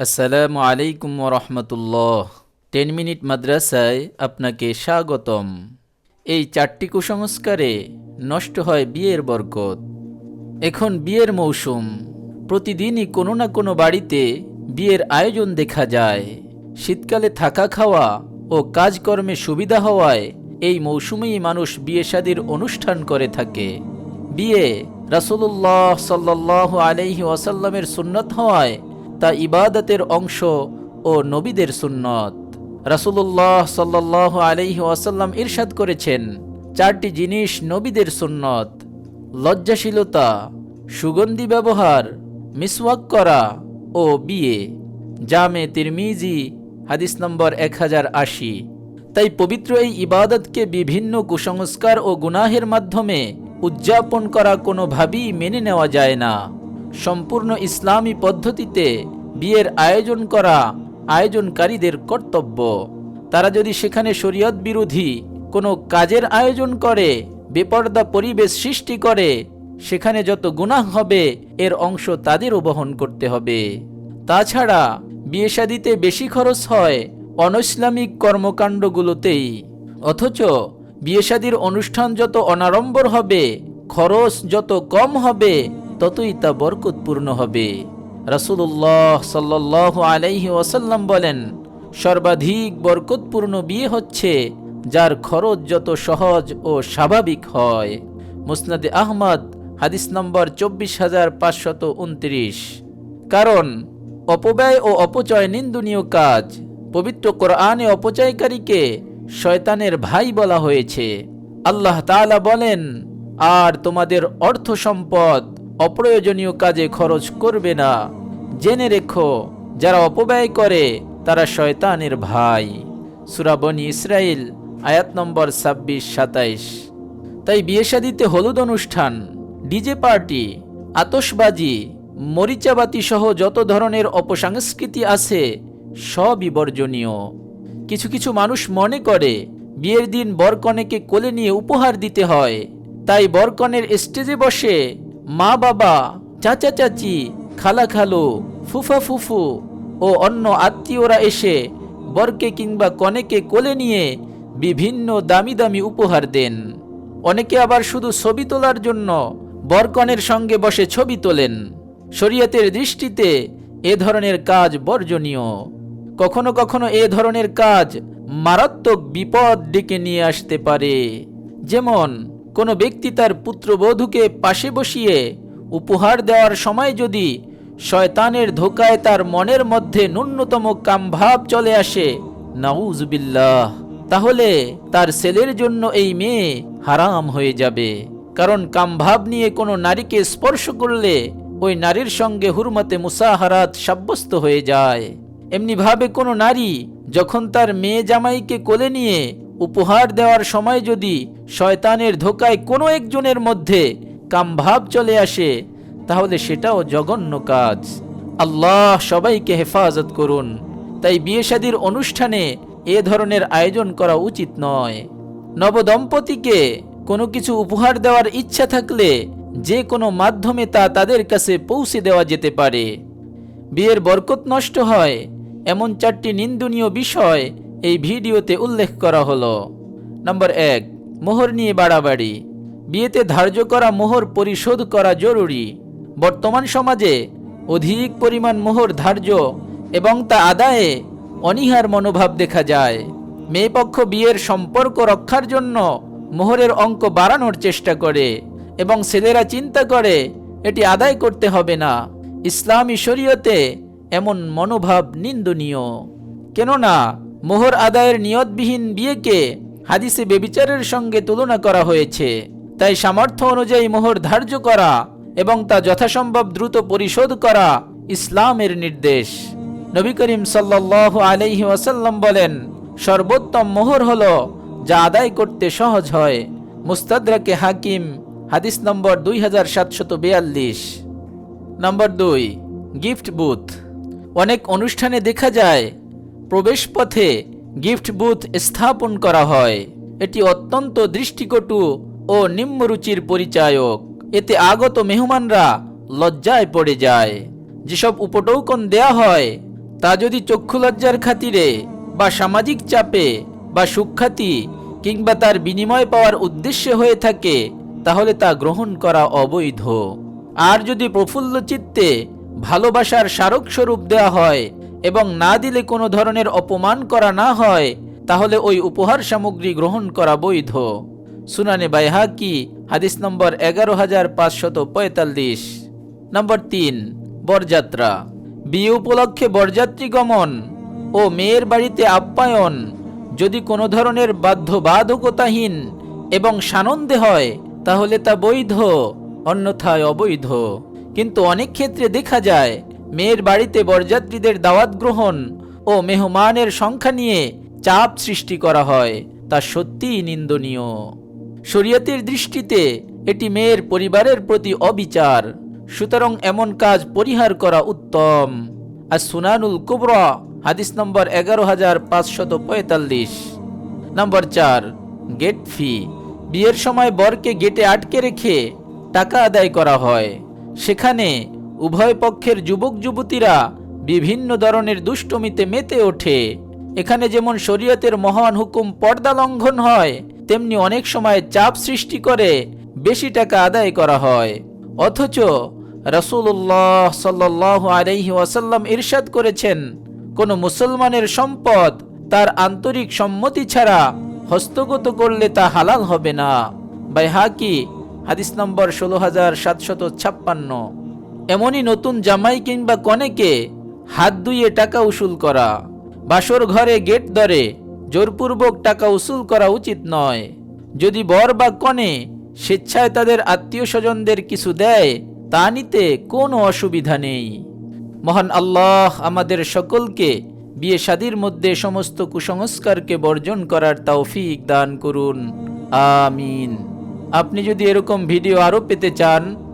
আসসালামু আলাইকুম রহমতুল্লাহ ten minute মাদ্রাসায় আপনাকে স্বাগতম। এই চারটি কুসংস্কারে নষ্ট হয় বিয়ের বরকত। এখন বিয়ের মৌসুম। প্রতিদিনই কোনো না কোনো বাড়িতে বিয়ের আয়োজন দেখা যায়। শীতকালে থাকা খাওয়া ও কাজকর্মে সুবিধা হওয়ায় এই মৌসুমেই মানুষ বিয়ে শাদির অনুষ্ঠান করে থাকে। বিয়ে রাসূলুল্লাহ সাল্লাহ আলাইহি ওয়াসাল্লামের সুন্নত হওয়ায় তা ইবাদতের অংশ ও নবীদের সুন্নত। রাসূলুল্লাহ সাল্লাহ আলাইহি ওয়াসাল্লাম ইরশাদ করেছেন, চারটি জিনিস নবীদের সুন্নত। লজ্জাশীলতা, সুগন্ধি ব্যবহার, মিসওয়াক করা ও বিয়ে। জামে তিরমিজি, হাদিস নম্বর এক হাজার আশি। তাই পবিত্র এই ইবাদতকে বিভিন্ন কুসংস্কার ও গুনাহের মাধ্যমে উদযাপন করা কোনোভাবেই মেনে নেওয়া যায় না। সম্পূর্ণ ইসলামী পদ্ধতিতে বিয়ের আয়োজন করা আয়োজনকারীদের কর্তব্য। তারা যদি সেখানে শরীয়ত বিরোধী কোনো কাজের আয়োজন করে, বেপর্দা পরিবেশ সৃষ্টি করে, সেখানে যত গুনাহ হবে, এর অংশ তাদেরও বহন করতে হবে। তাছাড়া বিয়ে শাদিতে বেশি খরচ হয় অনৈসলামিক কর্মকাণ্ডগুলোতেই। অথচ বিয়ে শাদির অনুষ্ঠান যত অনাড়ম্বর হবে, খরচ যত কম হবে ততই তা বরকতপূর্ণ হবে। রাসূলুল্লাহ সাল্লাহ আলাইহি ওয়াসাল্লাম বলেন, সর্বাধিক বরকতপূর্ণ বিয়ে হচ্ছে যার খরচ যত সহজ ও স্বাভাবিক হয়। মুসনাদে আহমদ, হাদিস নম্বর চব্বিশ হাজার পাঁচশত উনত্রিশ। কারণ, অপব্যয় ও অপচয় নিন্দনীয় কাজ, পবিত্র কোরআনে অপচয়কারীকে শয়তানের ভাই বলা হয়েছে। আল্লাহ তাআলা বলেন, আর তোমাদের অর্থ সম্পদ অপ্রয়োজনীয় কাজে খরচ করবে না। জেনে রেখো, যারা অপব্যয় করে, তারা শয়তানের ভাই। সুরাবনী ইসরায়েল আয়াত নম্বর ছাব্বিশ, সাতাইশ। তাই বিয়ে শাদিতে হলুদ অনুষ্ঠান, ডিজে পার্টি আতসবাজি মরিচাবাতি সহ যত ধরনের অপসংস্কৃতি আছে, সবই বর্জনীয়। কিছু কিছু মানুষ মনে করে, বিয়ের দিন বরকনেকে কোলে নিয়ে উপহার দিতে হয়। তাই বরকনের স্টেজে বসে মা বাবা, চাচা চাচি, খালা খালু, ফুফা ফুফু ও অন্য আত্মীয়রা এসে বরকে কিংবা কনেকে কোলে নিয়ে বিভিন্ন দামি দামি উপহার দেন। অনেকে আবার শুধু ছবি তোলার জন্য বরকনের সঙ্গে বসে ছবি তোলেন। শরীয়তের দৃষ্টিতে এ ধরনের কাজ বর্জনীয়। কখনো কখনো এ ধরনের কাজ মারাত্মক বিপদ ডেকে নিয়ে আসতে পারে। যেমন কোনো ব্যক্তি তার পুত্রবধূকে পাশে বসিয়ে উপহার দেওয়ার সময় যদি শয়তানের ধোকায় তার মনের মধ্যে ন্যূনতম কামভাব চলে আসে, নাউজবিল্লাহ, তাহলে তার ছেলের জন্য এই মেয়ে হারাম হয়ে যাবে। কারণ কামভাব নিয়ে কোনো নারীকে স্পর্শ করলে ওই নারীর সঙ্গে হুরমতে মুসাহারাত সাব্যস্ত হয়ে যায়। এমনিভাবে কোনো নারী যখন তার মেয়ে জামাইকে কোলে নিয়ে উপহার দেওয়ার সময় যদি শয়তানের ধোকায় কোনো একজনের মধ্যে কামভাব চলে আসে, তাহলে সেটাও জঘন্য কাজ। আল্লাহ সবাইকে হেফাজত করুন। তাই বিয়ে শাদির অনুষ্ঠানে এ ধরনের আয়োজন করা উচিত নয়। নবদম্পতিকে কোনো কিছু উপহার দেওয়ার ইচ্ছা থাকলে যে কোনো মাধ্যমে তা তাদের কাছে পৌঁছে দেওয়া যেতে পারে। বিয়ের বরকত নষ্ট হয়, এমন চারটি নিন্দনীয় বিষয় এই ভিডিওতে উল্লেখ করা হলো, নম্বর এক, মোহর নিয়ে বাড়াবাড়ি। বিয়েতে ধার্য করা মোহর পরিশোধ করা জরুরি। বর্তমান সমাজে অধিক পরিমাণ মোহর ধার্য এবং তা আদায়ে অনীহার মনোভাব দেখা যায়। মেয়ে পক্ষ বিয়ের সম্পর্ক রক্ষার জন্য মোহরের অঙ্ক বাড়ানোর চেষ্টা করে এবং ছেলেরা চিন্তা করে এটি আদায় করতে হবে না। ইসলামী শরীয়তে এমন মনোভাব নিন্দনীয়। কেননা মোহর আদায়ের নিয়তবিহীন বিয়েকে হাদিসে বেবিচারের সঙ্গে তুলনা করা হয়েছে। তাই সামর্থ্য অনুযায়ী মোহর ধার্য করা এবং তা যথাসম্ভব দ্রুত পরিশোধ করা ইসলামের নির্দেশ। নবী করিম সাল্লাহ আলহি ওয়াসাল্লাম বলেন, সর্বোত্তম মোহর হল যা আদায় করতে সহজ হয়। মুস্তাদরাকে হাকিম, হাদিস নম্বর দুই হাজার সাতশত বিয়াল্লিশ। নম্বর দুই, গিফট বুথ। অনেক অনুষ্ঠানে দেখা যায় প্রবেশপথে গিফট বুথ স্থাপন করা হয়। এটি অত্যন্ত দৃষ্টিকটু ও নিম্নরুচির পরিচায়ক। এতে আগত মেহমানরা লজ্জায় পড়ে যায়। যেসব উপটৌকন দেয়া হয়, তা যদি চক্ষুলজ্জার খাতিরে বা সামাজিক চাপে বা সুখ্যাতি কিংবা তার বিনিময় পাওয়ার উদ্দেশ্যে হয়ে থাকে, তাহলে তা গ্রহণ করা অবৈধ। আর যদি প্রফুল্ল চিত্তে ভালোবাসার স্মারক স্বরূপ দেওয়া হয় এবং না দিলে কোনো ধরনের অপমান করা না হয়, তাহলে ওই উপহার সামগ্রী গ্রহণ করা বৈধ। সুনানে বাইহাকি, হাদিস নম্বর এগারো হাজার পাঁচশত পঁয়তাল্লিশ। নম্বর তিন, বরযাত্রা। বিয়ে উপলক্ষে বরযাত্রী গমন ও মেয়ের বাড়িতে আপ্যায়ন। যদি কোনো ধরনের বাধ্যবাধকতাহীন এবং সানন্দে হয়, তাহলে তা বৈধ, অন্যথায় অবৈধ। কিন্তু অনেক ক্ষেত্রে দেখা যায় মেয়ের বাড়িতে বরযাত্রীদের দাওয়াত গ্রহণ ও মেহমানের সংখ্যা নিয়ে চাপ সৃষ্টি করা হয়, তা সত্যিই নিন্দনীয়। শরীয়তের দৃষ্টিতে এটি মেয়ের পরিবারের প্রতি অবিচার, সুতরাং এমন কাজ পরিহার করা উত্তম। আর সুনানুল কুবরা, হাদিস নম্বর এগারো হাজার পাঁচশত পঁয়তাল্লিশ। নম্বর চার, গেট ফি, বিয়ের সময় বরকে গেটে আটকে রেখে টাকা আদায় করা হয়। সেখানে উভয় পক্ষের যুবক যুবতীরা বিভিন্ন ধরনের দুষ্টমিতে মেতে ওঠে। এখানে যেমন শরীয়তের মহান হুকুম পর্দা লঙ্ঘন হয়, তেমনি অনেক সময় চাপ সৃষ্টি করে, বেশি টাকা আদায় করা হয়। অথচ রসুল্লাহ সাল্লাহ আলাইহি ওয়াসাল্লাম ইরশাদ করেছেন, কোনো মুসলমানের সম্পদ তার আন্তরিক সম্মতি ছাড়া হস্তগত করলে তা হালাল হবে না। বাইহাকি, হাদিস নম্বর ষোলো হাজার সাতশত ছাপ্পান্ন। এমনই নতুন জামাই কিংবা কনেকে হাত ধুয়ে টাকা উসুল করা। বাসর ঘরে গেট ধরে, জোরপূর্বক টাকা উসুল করা উচিত নয়। যদি বর বা কনে স্বেচ্ছায় তাদের আত্মীয় স্বজনদের কিছু দেয়, তা নিতে কোনো অসুবিধা নেই। মহান আল্লাহ আমাদের সকলকে বিয়ে শাদির মধ্যে সমস্ত কুসংস্কারকে বর্জন করার তৌফিক দান করুন। আমিন। আপনি যদি এরকম ভিডিও আরও পেতে চান